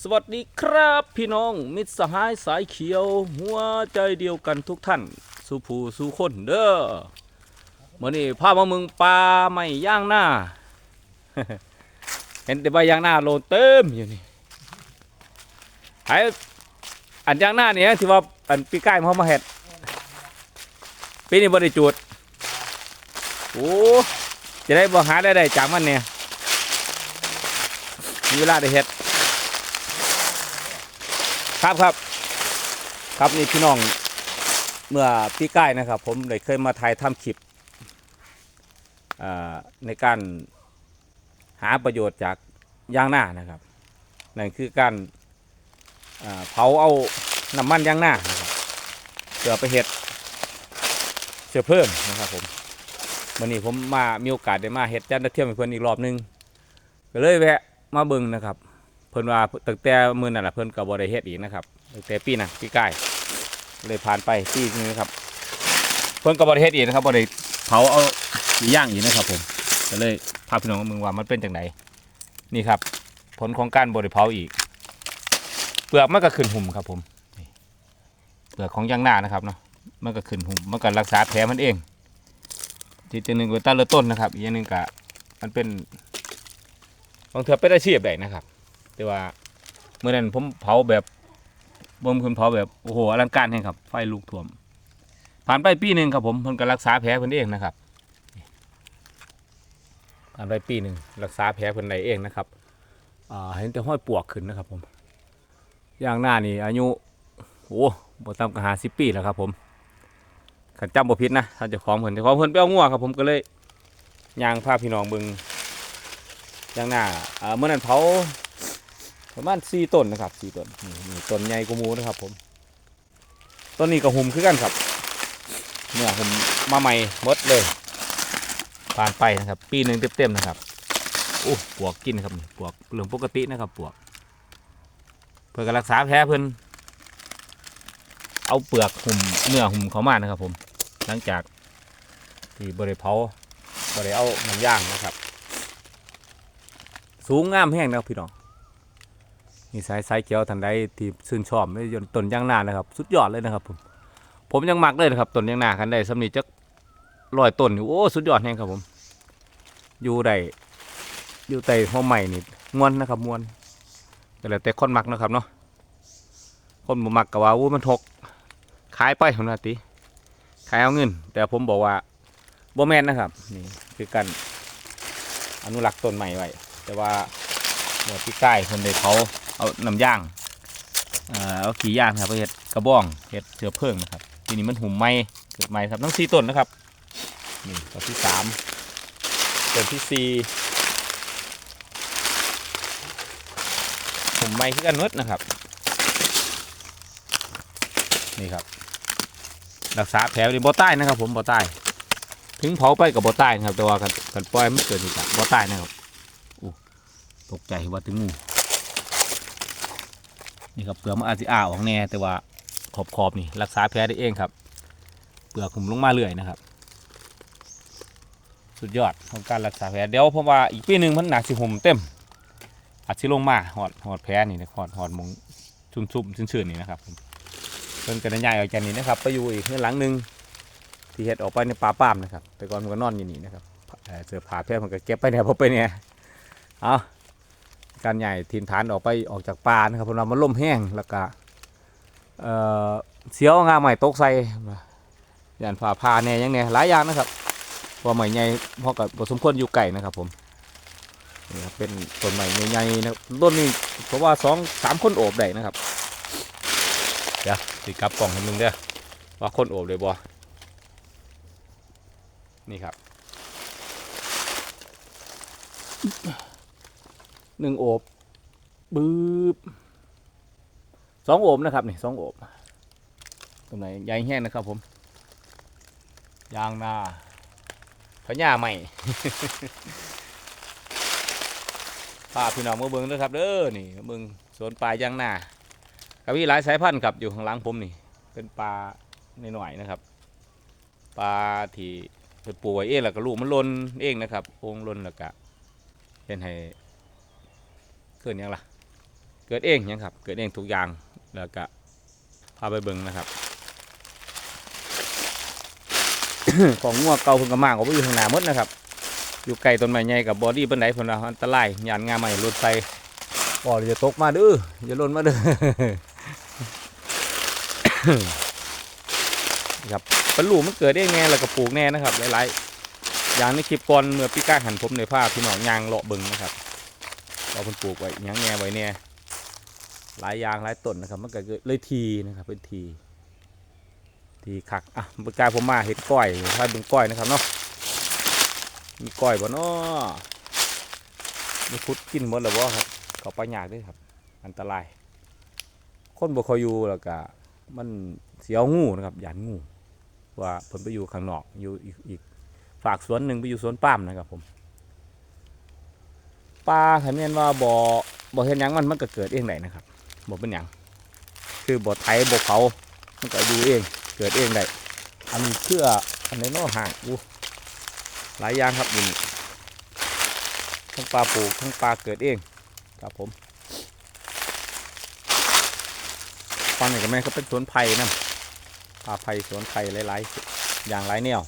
สวัสดีครับพี่น้องมิตรสหายสายเขียว หัวใจเดียวกันทุกท่านสู่ผู้สู่คนเด้อมื่อนี้พามามืองปลาไม่ย่างหน้า เห็นแต่ใบย่างหน้าโลนเต็มอยู่นี่ไออันย่างหน้าเนี่ยที่ว่าอันปีใกล้มามาเห็ดปีนี้บริจูดโอ้จะได้บ่หาได้ได้จากมันเนี่ยมีเวลาได้เห็ด ครับครับ ครับนี่พี่น้องเมื่อพี่ใกล้นะครับ ผมได้เคยมาถ่ายทำคลิปในการหาประโยชน์จากยางหน้านะครับนั่นคือการเผาเอาน้ำมันยางหน้านะครับเพื่อไปเห็ดเชื้อเพิ่มนะครับผมวันนี้ผมมามีโอกาสได้มาเห็ดจันทร์เทียมเพื่อนอีกรอบหนึงก็เลยแวะมาเบิ่งนะครับ พิ่นว่าตั้งแต่มือนั่นแหละเพิ่นก็บ่ได้เฮ็ดอีกนะครับตั้งแต่ปีนั้นปีกายเลยผ่านไปปีนึงนะครับ เพิ่นก็บ่ได้เฮ็ดอีกนะครับบ่ได้เผาเอาย่างอีกนะครับ ผมก็เลยพาพี่น้องมาเมืองว่ามันเป็นจังไดนี่ครับ ผลของการบ่ได้เผาอีก เปลือกมันก็ขึ้นหุ่มครับ ผมเปลือกของยางหน้านะครับเนาะมันก็ขึ้นหุ่มมันก็รักษาแผลมันเองทีนึงก็ตาเลือต้นนะครับ อีกอย่างหนึงก็มันเป็นบางเทื่อเป็นอาชีพได้นะครับ แต่ว่าเมื่อนั้นผมเผาแบบบ่มคืนเผาแบบโอ้โหอลังการแห่งครับไฟลุกท่วม ผ่านไปปีหนึ่งครับผมเพิ่นก็รักษาแผลเพิ่นเองนะครับผ่านไปปีหนึ่งรักษาแผลเพิ่นได้เองนะครับอ่าเห็นแต่ห้อยปวกขึ้นนะครับผมอย่างหน้านี่อายุโอ้บ่ต่ำกว่าห้าสิบปีแล้วครับผมขันจำบ่ผิดนะถ้าจะของเพิ่นจะของเพิ่นไปเอางัวครับผมก็เลยยางพาพี่น้องเบิ่งอย่างหน้าอ่าเมื่อนั้นเผา ประมาณสี่ต้นนะครับสี่ต้นนี่ต้นใหญ่กว่ามูนะครับ ผมต้นนี้ก็หุ่มคือกันครับ เนี่ยหุ่มมาใหม่หมดเลยผ่านไปนะครับ ปีหนึ่งเต็มๆนะครับโอ้ปวกกินครับปวกเรื่องปกตินะครับปวก เพื่อการรักษาแผลเพิ่อนเอาเปลือกหุ่มเนื้อหุ่มเขามานะครับ ผม หลังจากที่บริเผาบริเอาน้ำย่างนะครับ สูงงามแห้งนะพี่น้อง นี่สายสายเขียวทันใดที่ชื่นชอบไม่ยนต้นยางนานะครับ สุดยอดเลยนะครับ ผม ผมยังมักเลยนะครับต้นยางนาคันใดสำนีจักร้อยต้นโอ้สุดยอดแห่งครับผม อยู่ได้อยู่ใต้หัวใหม่นี่มวนนะครับมวนแต่แต่คนมักนะครับเนาะคนบ่มักก็ว่าอู้มันทกขายไปเท่านาติขายเอาเงิน แต่ผมบอกว่าบ่แม่นนะครับนี่คือการอนุรักษ์ต้นใหม่ไว้แต่ว่าเมื่อพี่ใกล้คนได้เผา เอาน้ำย่างเอาขี้ย่างครับไปเห็ดกระบองเห็ดเชื้อเพลิงนะครับทีนี้มันหุ่มไม้เกิดไม้ครับทั้งสี่ต้นนะครับนี่ต้นที่สามต้นที่สี่หุ่มไม้ขึ้นกันหมดนะครับ นี่ครับ รักษาแผลในบ่อใต้นะครับ ผมบ่อใต้ ถึงเผาไปกับบ่อใต้นะครับแต่ว่ากันกันปล่อยมันเกิดอีกบ่อใต้นะครับอู้ตกใจว่าถึงงู นี่ครับเปลือกมันอาจจะอ้าออกแน่แต่ว่าขอบขอบนี่รักษาแผลได้เองครับ เปลือกขุมลงมาเรื่อยนะครับ สุดยอดของการรักษาแผลเดี๋ยวเพราะว่าอีกปีหนึ่งมันหนักสิห่มเต็มอาจจะลงมาหอดหอดแผลนี่นะหอดหอดมงชุ่มๆชื้นๆนี่นะครับผมเพิ่นกันใหญ่ออกจากนี้นะครับไปอยู่อีกเงื่อนหลังหนึ่งที่เฮ็ดออกไปในป่าป้ามนะครับแต่ก่อนมันก็นอนอยู่นี่นะครับเสือผ้าแพร่มันก็เก็บไปเนี่ยพอไปเนี่ยเอา การใหญ่ถิ่นฐานออกไปออกจากป่านะครับเพราะว่ามันล่มแห้งแล้วก็เออเสียวงาใหม่ตกใส่ยานฝ่าพาแหน่หยังเนี่ยหลายอย่างนะครับพราะใหม่ใหญ่พราะกับสมควรอยู่ไก่นะครับผมนี่ครับเป็นต้นใหม่ใหญ่ๆนะต้นนี้เพราะว่าสองสามคนโอบได้นะครับเดี๋ยวสิกลับกล่องให้มึงเด้อว่าคนโอบเลยบ่นี่ครับ หนึ่งโอบบืบสองโอบนะครับนี่สองโอบตรงไหนใหญ่แห้งนะครับ ผม ยางนาพญาใหม่พาพี่น้องมาเบิ้งด้วยครับเด้อนี่มาเบิ้งสวนปลายางนากับพี่หลายสายพันธุ์ครับอยู่ข้างหลังผมนี่ เป็นปลาในหน่อยนะครับปลาที่เป็นปูไว้เองแล้วก็ลูกมันลนเองนะครับองลนแล้วก็เห็นให้ กินยังล่ะ เกิดเองยังครับ เกิดเองทุกอย่าง แล้วก็พาไปเบิ่งนะครับของงัวเก่าเพิ่นก็มากกว่าอยู่ข้างหน้าหมดนะครับ อยู่ไกลต้นไม้ใหญ่กับบอดี้เพิ่นไดเพิ่นว่าอันตรายยานงาใหม่รถไฟบ่อย่าตกมาเด้ออย่าล่นมาเด้อครับปลาลูกมันเกิดได้ไงแล้วก็ปลูกแน่นะครับหลายๆอย่างในคลิปก่อนเมื่อพี่ก้าหันผมในภาพพี่น้องยางเลาะบิ่งนะครับ เราเพิ่นปลูกไว้ยังแง่ไว้เนี่ยหลายยางหลายต้นนะครับมันก็เกิดเลยทีนะครับเป็นที ทีคักอะเมื่อกายผมมาเห็ดก้อยถ้าเป็นก้อยนะครับเนาะมีก้อยบ่เนาะมีพุดกินหมดแล้วบ่ครับเขาไปยากด้วยครับ อันตราย คนบ่คอยอยู่แล้วก็มันเสียวงูนะครับหยานงูว่าเพิ่นไปอยู่ข้างนอกอยู่อีกฝากสวนหนึ่งไปอยู่สวนป้ามนะครับผม ปลาขันเมียนว่าบ่อบ่อเห็นหยังมันมันก็เกิดเองได้นะครับบ่เป็นหยังคือบ่อไถบ่อเผามันก็อยู่เองเกิดเองได้อันนี้เชื่ออันไหนนอห่างอู้หลายอย่างครับนี่ทั้งปลาปลูกทั้งปลาเกิดเองครับผมฟังนี่ก็แม่นก็เป็นสวนไผ่นะปลาไผ่สวนไผ่หลายๆอย่างหลายแนว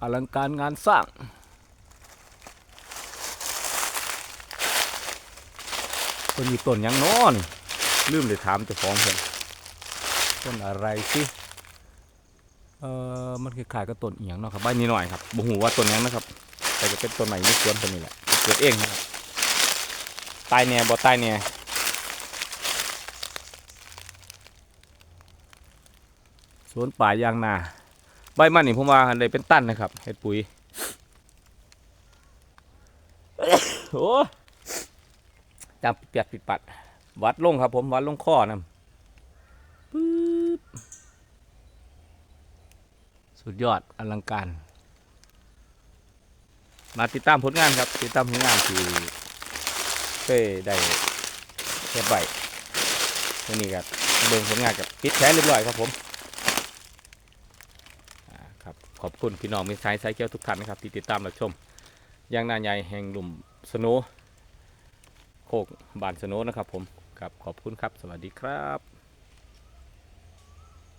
อลังการงานสร้าง ต้นนี้ต้นยังนอนลืมเลยถามเจ้าของเพิ่นต้นอะไรสิเออมันคือขายกับต้นเอียงเนาะครับใบนี้หน่อยครับบ่ฮู้ว่าต้นยังนะครับ แต่จะเป็นต้นไหนในสวนต้นนี้แหละเกิดเองนะครับตายแหน่บ่ตายแหน่สวนป่ายางนาใบมันนี่ผมว่าอันใดเป็นตันนะครับเห็ดปุ๋ยโอ้ จับเปียกปิดปัด วัดลงครับผมวัดลงข้อนะปึ๊บสุดยอดอลังการ มาติดตามผลงานครับ ติดตามผลงานที่เคยได้แค่ใบวันนี้ครับเบิ่งผลงานกับปิดแท้เรียบร้อยครับผมครับขอบคุณพี่น้องมิสายสายเกียวทุกท่านนะครับที่ติดตามรับชมยางนาใหญ่แห่งหลุมสโนว์ โคกบานสโนนะครับผมครับขอบคุณครับ สวัสดีครับ